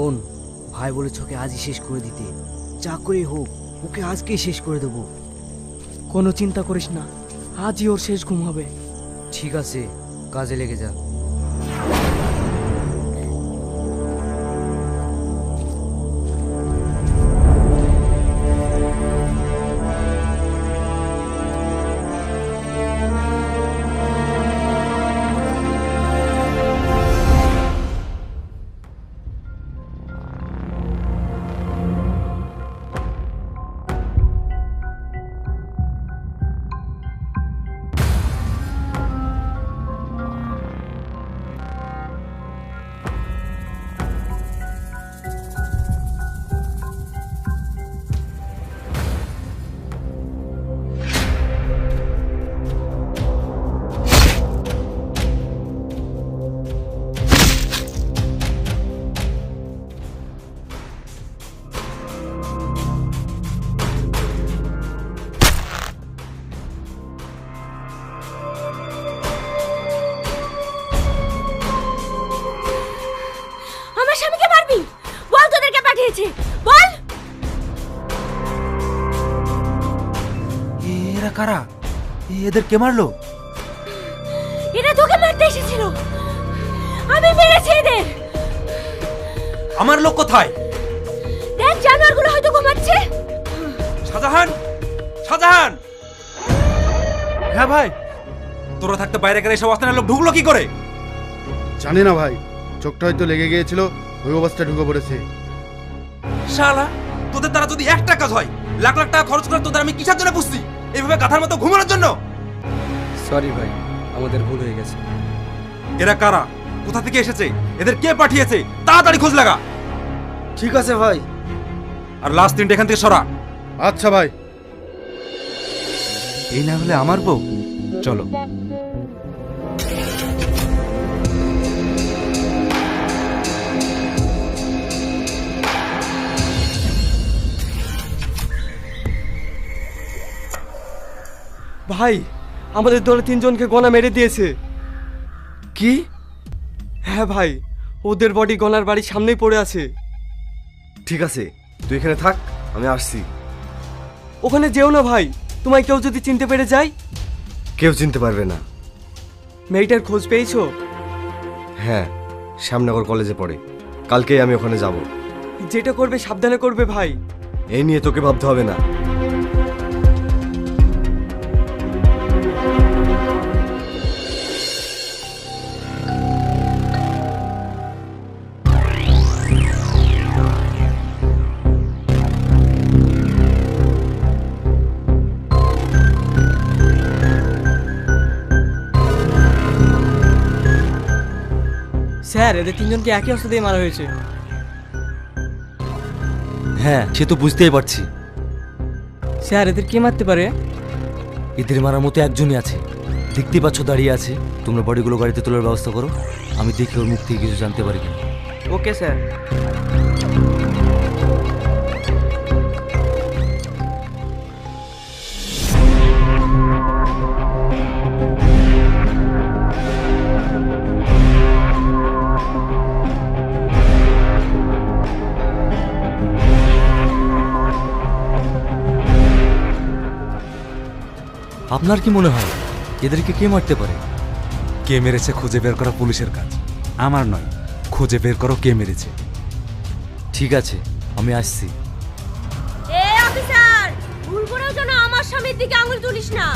শোন ভাই বলেছ ওকে আজই শেষ করে দিতে। যা করে হোক, ওকে আজকেই শেষ করে দেবো। কোনো চিন্তা করিস না, আজই ওর শেষ ঘুম হবে। ঠিক আছে, কাজে লেগে যা। এদের কে মারলো? এরা তোকে মারতে এসেছিল। আমি মেরেছি এদের। আমার লোক কোথায়? দেখ জানোয়ারগুলো হয়তো ঘুমাচ্ছে। শাহজাহান! শাহজাহান! হ্যাঁ ভাই তোরা থাকতে বাইরে গেলে সব অস্থানের লোক ঢুকলো কি করে? জানি না ভাই চোখটা হয়তো লেগে গিয়েছিল ওই অবস্থায় ঢুকে পড়েছে। শালা তোদের দ্বারা যদি একটা কাজ হয় লাখ লাখ টাকা খরচ করে তোদের আমি কিসের জন্য বুঝছি এইভাবে গাধার মতো ঘুমানোর জন্য? সরি ভাই আমাদের ভুল হয়ে গেছে। এরা কারা? কোথা থেকে এসেছে? এদের কে পাঠিয়েছে? তাড়াতাড়ি খোঁজ লাগা। ঠিক আছে ভাই। আর লাস্ট তিনটে এখান থেকে সরা। আচ্ছা ভাই। এই না হলে আমার বউ? চলো। ভাই আমাদের দলে তিনজনকে গনা মেরে দিয়েছে। কি? হ্যাঁ ভাই ওদের বডি গনার বাড়ির সামনেই পড়ে আছে। ঠিক আছে তুই এখানে থাক আমি আসছি। ওখানে যেও না ভাই তোমায় কেউ যদি চিনতে পেরে যায়? কেউ চিনতে পারবে না। মেয়েটার খোঁজ পেয়েছ? হ্যাঁ শ্যামনগর কলেজে পড়ে। কালকেই আমি ওখানে যাব। যেটা করবে সাবধানে করবে ভাই। এই নিয়ে তোকে ভাবতে হবে না। স্যার এদের তিনজনকে একই অস্ত্র দিয়ে মারা হয়েছে। হ্যাঁ সে তো বুঝতেই পারছি। স্যার এদের কে মারতে পারে? এদের মারার মতো একজনই আছে। দেখতে পাচ্ছ দাঁড়িয়ে আছে। তোমরা বডিগুলো গাড়িতে তোলার ব্যবস্থা করো। আমি দেখি ওর মুখ থেকে কিছু জানতে পারি কিনা। Okay sir. আপনার কি মনে হয়? এদেরকে কে মারতে পারে? কে মেরেছে খুঁজে বের করা পুলিশের কাজ? আমার নয়। খুঁজে বের করো কে মেরেছে। ঠিক আছে, আমি আসছি। ভুল আমার স্বামীর দিকে আঙুল তুলিস না।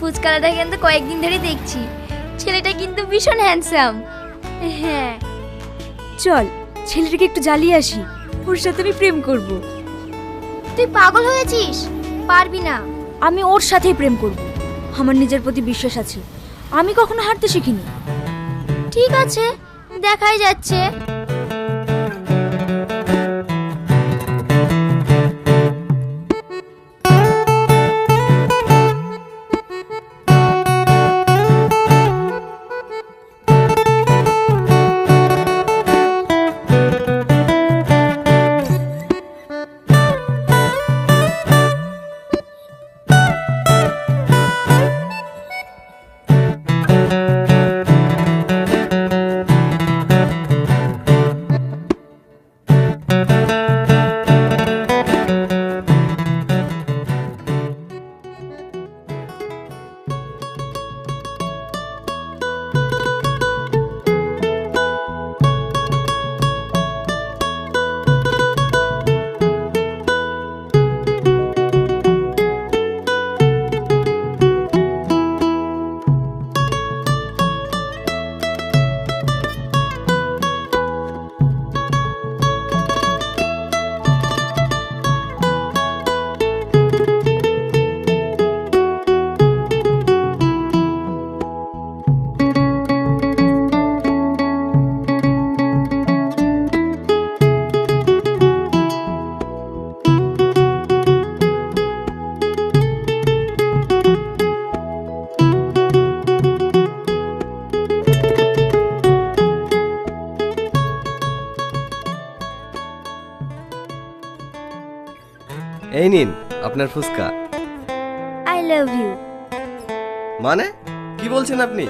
ফুচকালাটা কিন্তু কয়েকদিন ধরে দেখছি। ছেলেটা কিন্তু ভীষণ হ্যান্ডসাম হ্যাঁ। চল ছেলেটাকে একটু জ্বালিয়ে আসি। ওর সাথে আমি প্রেম করব। তুই পাগল হয়েছিস? পারবি না। আমি ওর সাথেই প্রেম করব। আমার নিজের প্রতি বিশ্বাস আছে। আমি কখনো হারতে শিখিনি। ঠিক আছে দেখাই যাচ্ছে। আপনার ফুচকা? আই লাভ ইউ মানে? কি বলছেন আপনি?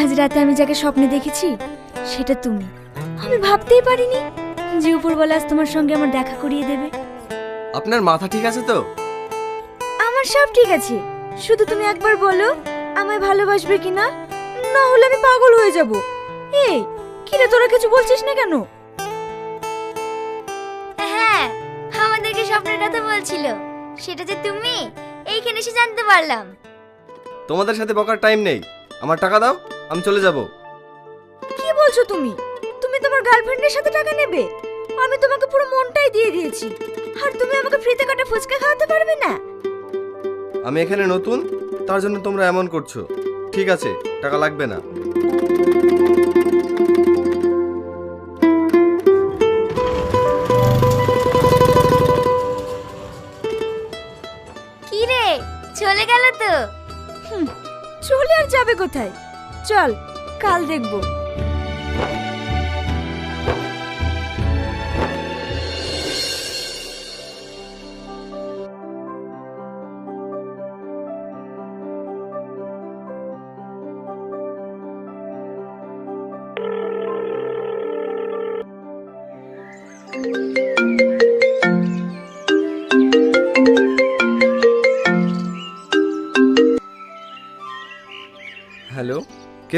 আজ রাতে আমি যাকে স্বপ্নে দেখেছি সেটা তুমি। আমি ভাবতেই পারিনি যে উপরওয়ালা আজ তোমার সঙ্গে আমার দেখা করিয়ে দেবে। আপনার মাথা ঠিক আছে তো? আমার সব ঠিক আছে। শুধু তুমি একবার বলো আমায় ভালোবাসবে কিনা? না হলে আমি পাগল হয়ে যাব। এই কিরে তোরা কিছু বলছিস না কেন? স্বপ্নের কথা বলছিল। সেটা যে তুমি এইখানে এসে জানতে পারলাম। তোমাদের সাথে বকার টাইম নেই। আমার টাকা দাও আমি চলে যাব। কি বলছো তুমি? তুমি তোমার গার্লফ্রেন্ডের সাথে টাকা নেবে? আমি তোমাকে পুরো মনটাই দিয়ে দিয়েছি। আর তুমি আমাকে ফ্রিতে কাটা ফুচকা খাওয়াতে পারবে না? আমি এখানে নতুন তার জন্য তোমরা এমন করছ। ঠিক আছে টাকা লাগবে না। তো চলে আর যাবে কোথায়? চল কাল দেখব।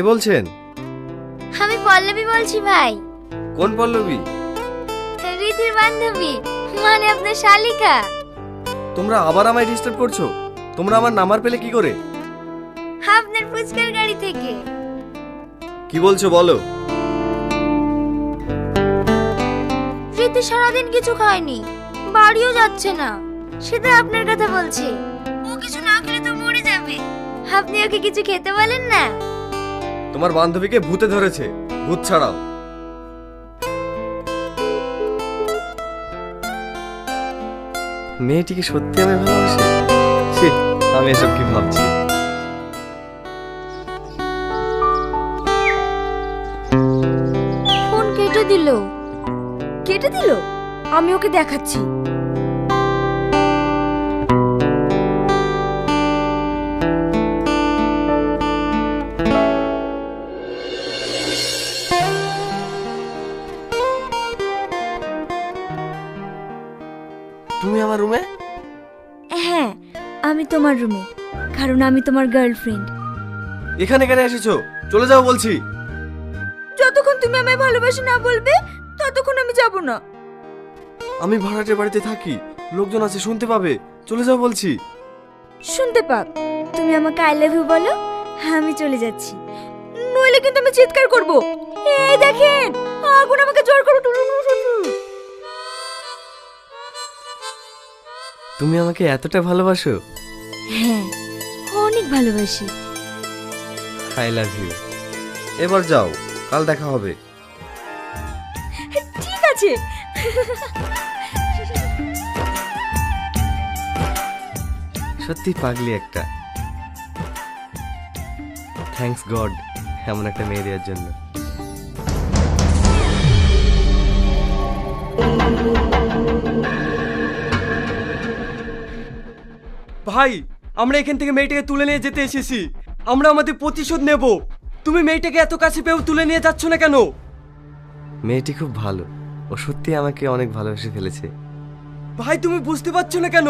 কে বলছেন? আমি পল্লবী বলছি ভাই। কোন পল্লবী? রীতির বান্ধবী মানে আপনার শালিকা। তোমরা আবার আমায় ডিস্টার্ব করছ? তোমরা আমার নাম্বার পেলে কি করে? আপনার ফুচকার গাড়ি থেকে। কি বলছো বলো। রীতি সারাদিন কিছু খায়নি বাড়িও যাচ্ছে না সেটা আপনার কথা বলছে। ও কিছু না খেলে তো মরে যাবে। আপনি ওকে কিছু খেতে বলেন না? তোমার বান্ধবীকে ভূতে ধরেছে। ভূত ছাড়াও। মেয়েটিকে সত্যি আমি ভালোবাসি? আমি এসব কি ভাবছি? ফোন কেটে দিল। কেটে দিল? আমি ওকে দেখাচ্ছি। তুমি আমার রুমে? হ্যাঁ আমি তোমার রুমে কারণ আমি তোমার গার্লফ্রেন্ড এখানে কেন এসেছ? চলে যাও বলছি। যতক্ষণ তুমি আমায় ভালোবাসি না বলবে ততক্ষণ আমি যাব না। আমি ভাড়াটে বাড়িতে থাকি লোকজন আছে শুনতে পাবে। চলে যাও বলছি। শুনতে পাক তুমি আমাকে আই লাভ ইউ বলো আমি চলে যাচ্ছি। নইলে কিন্তু আমি চিৎকার করব। এই দেখেন আগুন তুমি আমাকে এতটা ভালোবাসো? হ্যাঁ অনেক ভালোবাসি। আই লাভ ইউ এবার যাও কাল দেখা হবে। ঠিক আছে। সত্যি পাগলি একটা। থ্যাঙ্কস গড এমন একটা মেয়ে দেওয়ার জন্য। ভাই আমরা এখান থেকে মেয়েটাকে তুলে নিয়ে যেতে এসেছি। আমরা আমাদের প্রতিশোধ নেব। তুমি মেয়েটাকে এত কাছে পেয়েও তুলে নিয়ে যাচ্ছ না কেন? মেয়েটি খুব ভালো। ও সত্যি আমাকে অনেক ভালোবেসে ফেলেছে। ভাই তুমি বুঝতে পারছ না কেন?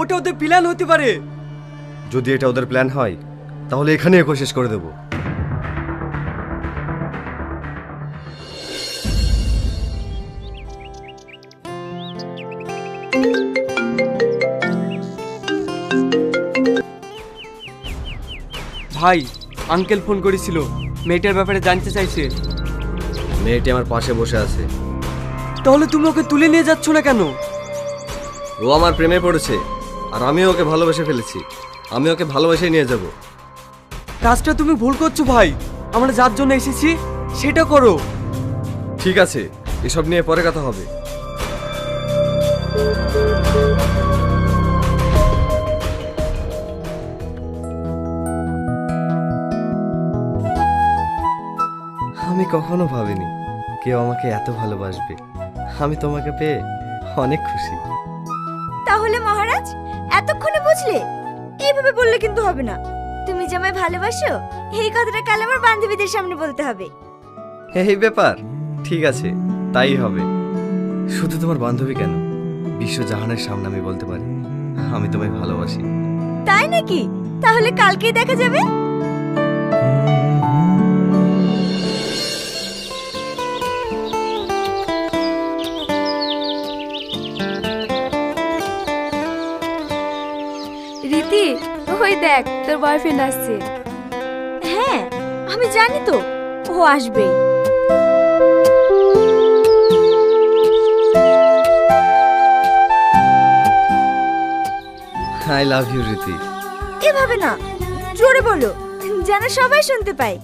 ওটা ওদের প্ল্যান হতে পারে। যদি এটা ওদের প্ল্যান হয় তাহলে এখানে একে শেষ করে দেবো। ভাই আঙ্কেল ফোন করেছিল। মেয়েটার ব্যাপারে জানতে চাইছে। মেয়েটি আমার পাশে বসে আছে। তাহলে তুমি ওকে তুলে নিয়ে যাচ্ছ না কেন? ও আমার প্রেমে পড়েছে আর আমিও ওকে ভালোবেসে ফেলেছি। আমি ওকে ভালোবেসে নিয়ে যাব। কাজটা তুমি ভুল করছ ভাই। আমরা যার জন্য এসেছি সেটা করো। ঠিক আছে এসব নিয়ে পরে কথা হবে। আমি কখনো ভাবিনি কেউ আমাকে এত ভালোবাসবে। আমি তোমাকে পেয়ে অনেক খুশি। তাহলে মহারাজ এতক্ষণে বুঝলে? এইভাবে বললে কিন্তু হবে না। তুমি যে আমায় ভালোবাসো এই কথাটা কাল আমার বান্ধবীদের সামনে বলতে হবে। এই ব্যাপার? ঠিক আছে তাই হবে। শুধু তোমার বান্ধবী কেন? বিশ্ব জাহানের সামনে আমি বলতে পারি। আমি তোমায় ভালোবাসি। তাই নাকি? তাহলে কালকেই দেখা যাবে? দেখ তোর বয়ফ্রেন্ড আসছে। হ্যাঁ আমি জানি তো ও আসবেই। আই লাভ ইউ রীতি এভাবে না জোরে বলো যেন সবাই শুনতে পায়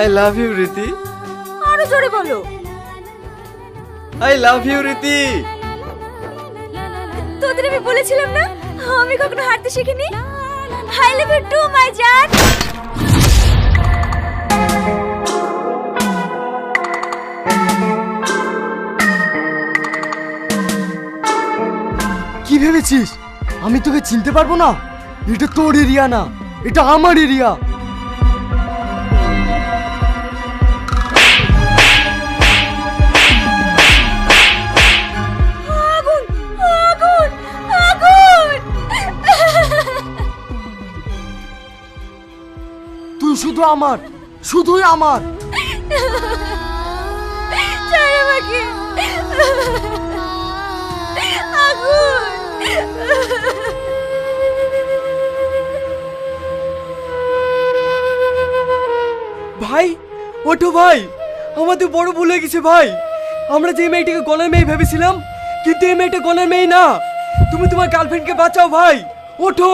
আই লাভ ইউ রীতি আরও জোরে বলো। আই লাভ ইউ রীতি তোদের আমি বলেছিলাম না আমি কখনো হাঁটতে শিখিনি? I love you too my জান কি ভেবেছিস? আমি তোকে চিনতে পারব না? এটা তোর এরিয়া না। এটা আমার এরিয়া শুধু আমার শুধুই আমার। ছাড় আমাকে। আগুন। ভাই ওঠো ভাই। আমাদের বড় ভুল হয়ে গেছে ভাই। আমরা যে মেয়েটাকে গনার মেয়ে ভেবেছিলাম কিন্তু এই মেয়েটা গনার মেয়ে না। তুমি তোমার গার্লফ্রেন্ডকে বাঁচাও ভাই। ওঠো।